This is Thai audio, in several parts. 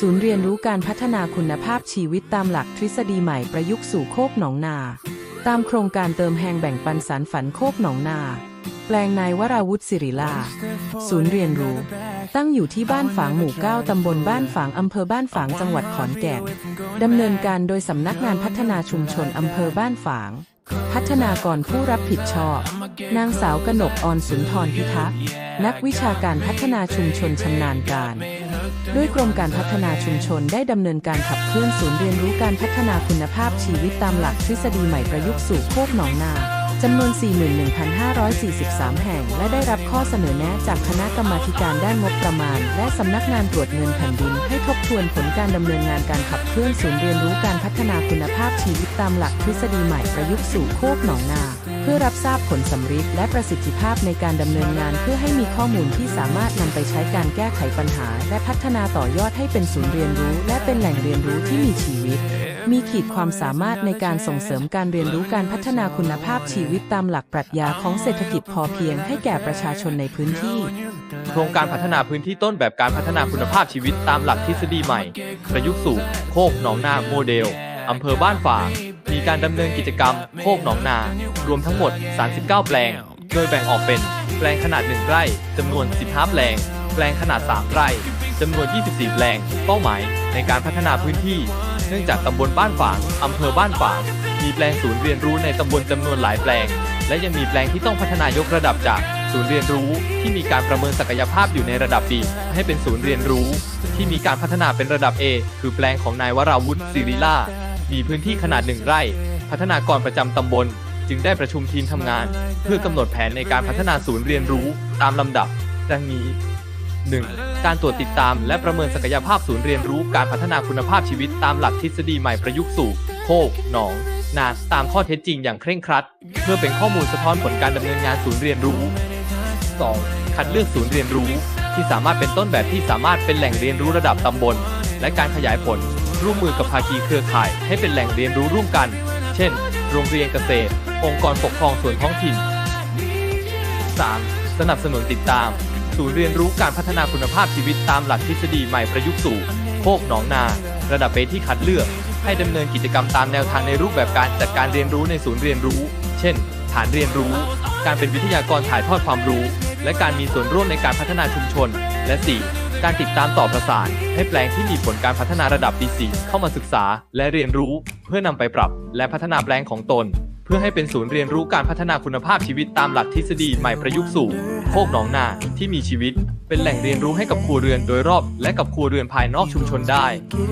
ศูนย์เรียนรู้การพัฒนาคุณภาพชีวิตตามหลักทฤษฎีใหม่ประยุกต์สู่โคกหนองนา ตามโครงการเติมแหงแบ่งปันสารฝันโคกหนองนา แปลงนายวราวุฒิสิริลา ศูนย์เรียนรู้ ตั้งอยู่ที่บ้านฝางหมู่ 9 ตำบลบ้านฝาง อำเภอบ้านฝาง จังหวัดขอนแก่น ดำเนินการโดยสำนักงานพัฒนาชุมชนอำเภอบ้านฝาง พัฒนากรผู้รับผิดชอบ นางสาวกนกออนสุนทรพิทักษ์นักวิชาการพัฒนาชุมชนชำนาญการ ด้วยกรมการพัฒนาชุมชนได้ดำเนินการขับเคลื่อนศูนย์เรียนรู้การพัฒนาคุณภาพชีวิตตามหลักทฤษฎีใหม่ประยุกต์สู่โคกหนองนา จำนวน 41,543 แห่ง และได้รับข้อเสนอแนะจากคณะกรรมาการด้านงบประมาณ และสำนักงานตรวจเงินแผ่นดิน ให้ทบทวนผลการดำเนินงานการขับเคลื่อนศูนย์เรียนรู้การพัฒนาคุณภาพชีวิตตามหลักทฤษฎีใหม่ประยุกต์สู่โคกหนองนาเพื่อรับทราบผลสำฤทธิ์และประสิทธิภาพในการดำเนินงาน เพื่อให้มีข้อมูลที่สามารถนำไปใช้การแก้ไขปัญหา และพัฒนาต่อยอดให้เป็นศูนย์เรียนรู้ และเป็นแหล่งเรียนรู้ที่มีชีวิต มีขีดความสามารถในการส่งเสริมการเรียนรู้การพัฒนาคุณภาพชีวิตตามหลักปรัชญาของเศรษฐกิจพอเพียงให้แก่ประชาชนในพื้นที่ โครงการพัฒนาพื้นที่ต้นแบบการพัฒนาคุณภาพชีวิตตามหลักทฤษฎีใหม่ ประยุกต์สู่โคกหนองนาโมเดลอำเภอบ้านฝาง มีการดำเนินกิจกรรมโคกหนองนา รวมทั้งหมด 39 แปลง โดยแบ่งออกเป็น แปลงขนาด 1 ไร่จำนวน 15 แปลง แปลงขนาด 3 ไร่จำนวน 24 แปลง เป้าหมายในการพัฒนาพื้นที่ เนื่องจากตำบลบ้านฝางอำเภอบ้านฝาง มีแปลงศูนย์เรียนรู้ในตำบลจำนวนหลายแปลง และยังมีแปลงที่ต้องพัฒนายกระดับจากศูนย์เรียนรู้ที่มีการประเมินศักยภาพอยู่ในระดับ B ให้เป็นศูนย์เรียนรู้ ที่มีการพัฒนาเป็นระดับ A คือแปลงของนายวราวุฒิศิริล่า มีพื้นที่ขนาดหนึ่งไร่ พัฒนากรประจำตำบล จึงได้ประชุมทีมทำงาน เพื่อกำหนดแผนในการพัฒนาศูนย์เรียนรู้ตามลำดับ ดังนี้ 1. การตรวจติดตามและประเมินศักยภาพศูนย์เรียนรู้การพัฒนาคุณภาพชีวิตตามหลักทฤษฎีใหม่ประยุกต์สู่โคกหนอง นาตามข้อเท็จจริงอย่างเคร่งครัด เพื่อเป็นข้อมูลสะท้อนผลการดำเนินงานศูนย์เรียนรู้ 2. คัดเลือกศูนย์เรียนรู้ที่สามารถเป็นต้นแบบที่สามารถเป็นแหล่งเรียนรู้ระดับตำบล และการขยายผล ร่วมมือกับภาคีเครือข่าย ให้เป็นแหล่งเรียนรู้ร่วมกัน เช่น โรงเรียนเกษตร องค์กรปกครองส่วนท้องถิ่น 3. สนับสนุนติดตาม ศูนย์เรียนรู้การพัฒนาคุณภาพชีวิตตามหลักทฤษฎีใหม่ประยุกต์สู่โคกหนองนา ระดับเปที่คัดเลือก ให้ดำเนินกิจกรรมตามแนวทางในรูปแบบการจัดการเรียนรู้ในศูนย์เรียนรู้ เช่น ฐานเรียนรู้ การเป็นวิทยากรถ่ายทอดความรู้ และการมีส่วนร่วมในการพัฒนาชุมชน และ 4. การติดตามต่อประสาน ให้แปลงที่มีผลการพัฒนาระดับ D4 เข้ามาศึกษา และเรียนรู้ เพื่อนำไปปรับ และพัฒนาแปลงของตน เพื่อให้เป็นศูนย์เรียนรู้การพัฒนาคุณภาพชีวิตตามหลักทฤษฎีใหม่ประยุกต์สู่โคกหนองนาที่มีชีวิต เป็นแหล่งเรียนรู้ให้กับครัวเรือนโดยรอบ และกับครัวเรือนภายนอกชุมชนได้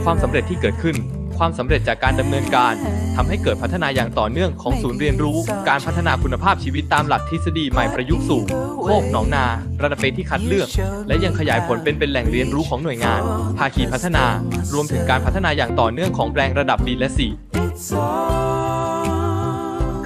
ความสำเร็จที่เกิดขึ้น ความสำเร็จจากการดำเนินการทำให้เกิดพัฒนาอย่างต่อเนื่องของศูนย์เรียนรู้ การพัฒนาคุณภาพชีวิตตามหลักทฤษฎีใหม่ประยุกต์สู่โคกหนองนา ระดับเปที่คัดเลือก และยังขยายผลเป็นเป็นแหล่งเรียนรู้ของหน่วยงาน ภาคีพัฒนา รวมถึงการพัฒนาอย่างต่อเนื่องของแปลงระดับ B และ4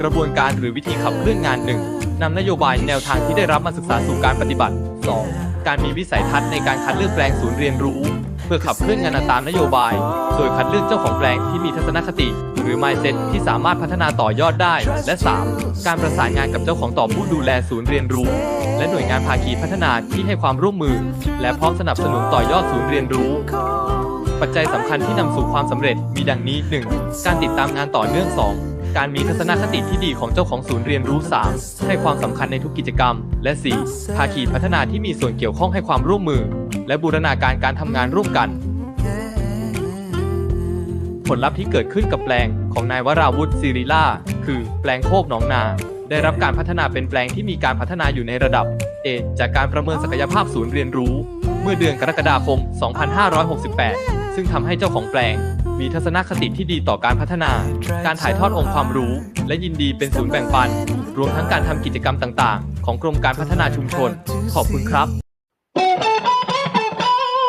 กระบวนการหรือวิธีขับเคลื่อนงานหนึ่งนำนโยบายแนวทางที่ได้รับมาศึกษาสู่การปฏิบัติ 2. การมีวิสัยทัศน์ในการคัดเลือกแปลงศูนย์เรียนรู้ เพื่อขับเคลื่อนงานตามนโยบาย โดยคัดเลือกเจ้าของแปลงที่มีทัศนคติ หรือ mindset ที่สามารถพัฒนาต่อยอดได้ และ 3. การประสานงานกับเจ้าของต่อผู้ดูแลศูนย์เรียนรู้ และหน่วยงานภาคีพัฒนาที่ให้ความร่วมมือ และพร้อมสนับสนุนต่อยอดศูนย์เรียนรู้ปัจจัยสำคัญที่นำสู่ความสำเร็จมีดังนี้ 1. การติดตามงานต่อเนื่อง 2. การมีทัศนคติที่ดีของเจ้าของศูนย์เรียนรู้ 3. ให้ความสำคัญในทุกกิจกรรม และ 4. ภาคีพัฒนาที่มีส่วนเกี่ยวข้องให้ความร่วมมือ และบูรณาการการทำงานร่วมกัน ผลลัพธ์ที่เกิดขึ้นกับแปลงของนายวราวุฒิศิริล่าคือแปลงโคกหนองนา ได้รับการพัฒนาเป็นแปลงที่มีการพัฒนาอยู่ในระดับ A จากการประเมินศักยภาพศูนย์เรียนรู้ เมื่อเดือนกรกฎาคม 2568 ซึ่งทำให้เจ้าของแปลง มีทัศนคติที่ดีต่อการพัฒนา การถ่ายทอดองค์ความรู้ และยินดีเป็นศูนย์แบ่งปัน รวมทั้งการทำกิจกรรมต่างๆ ของกรมการพัฒนาชุมชน ขอบคุณครับ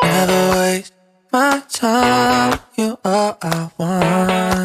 Never waste my time. You all I want.